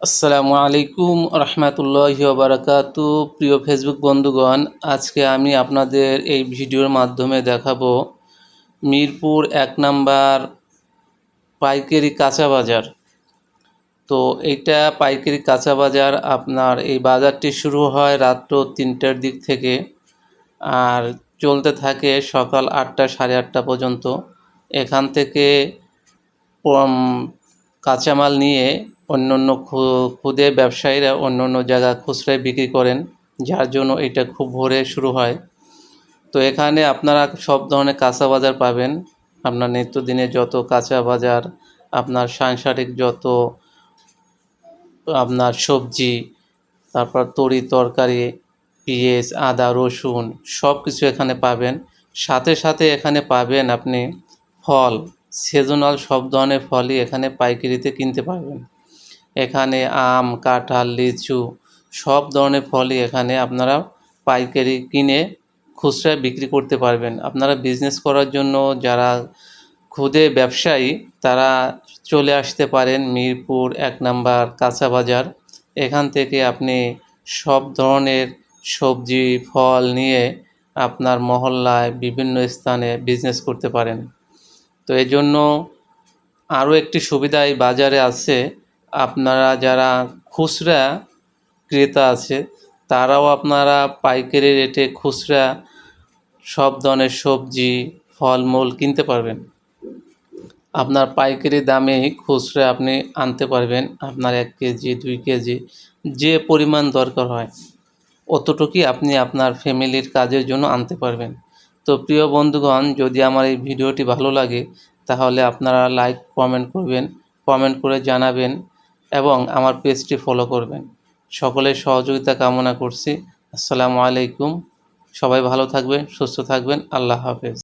আসসালামু আলাইকুম রহমতুল্লাহি বারাকাতু। প্রিয় ফেসবুক বন্ধুগণ, আজকে আমি আপনাদের এই ভিডিওর মাধ্যমে দেখাবো মিরপুর এক নাম্বার পাইকারি কাঁচা বাজার। তো এইটা পাইকারি কাঁচা বাজার আপনার এই বাজারটি শুরু হয় রাত্র তিনটার দিক থেকে আর চলতে থাকে সকাল আটটা সাড়ে আটটা পর্যন্ত। এখান থেকে কাঁচামাল নিয়ে অন্য অন্য খুদে ব্যবসায়ীরা অন্য অন্য জায়গা খুচরায় বিক্রি করেন, যার জন্য এটা খুব ভোরে শুরু হয়। তো এখানে আপনারা সব ধরনের কাঁচা বাজার পাবেন। আপনার নিত্যদিনে যত কাঁচা বাজার, আপনার সাংসারিক যত, আপনার সবজি, তারপর তরি তরকারি, পেঁয়াজ, আদা, রসুন সব কিছু এখানে পাবেন। সাথে সাথে এখানে পাবেন আপনি ফল সিজনাল সব ধরনের ফলই এখানে পাইকারিতে কিনতে পারবেন। এখানে আম, কাঁঠাল, লিচু সব ধরনের ফলই এখানে আপনারা পাইকারি কিনে খুচরায় বিক্রি করতে পারবেন। আপনারা বিজনেস করার জন্য যারা খুদে ব্যবসায়ী, তারা চলে আসতে পারেন মিরপুর এক নাম্বার কাঁচা বাজার। এখান থেকে আপনি সব ধরনের সবজি, ফল নিয়ে আপনার মহল্লায় বিভিন্ন স্থানে বিজনেস করতে পারেন। তো এই জন্য আরও একটি সুবিধা এই বাজারে আছে। আপনারা যারা খুচরা ক্রেতা আছে, তারাও আপনারা পাইকারি রেটে খুচরা সব ধরনের সবজি, ফলমূল কিনতে পারবেন। আপনার পাইকারি দামেই খুচরা আপনি আনতে পারবেন, আপনার এক কেজি, দুই কেজি, যে পরিমাণ দরকার হয়। অতটুকুই আপনি আপনার ফ্যামিলির কাজের জন্য আনতে পারবেন। তো প্রিয় বন্ধুগণ, যদি আমার এই ভিডিওটি ভালো লাগে, তাহলে আপনারা লাইক, কমেন্ট করবেন। কমেন্ট করে জানাবেন। এবং আমার পেজটি ফলো করবেন। সকলের সহযোগিতা কামনা করছি। আসসালামু আলাইকুম। সবাই ভালো থাকবেন, সুস্থ থাকবেন। আল্লাহ হাফেজ।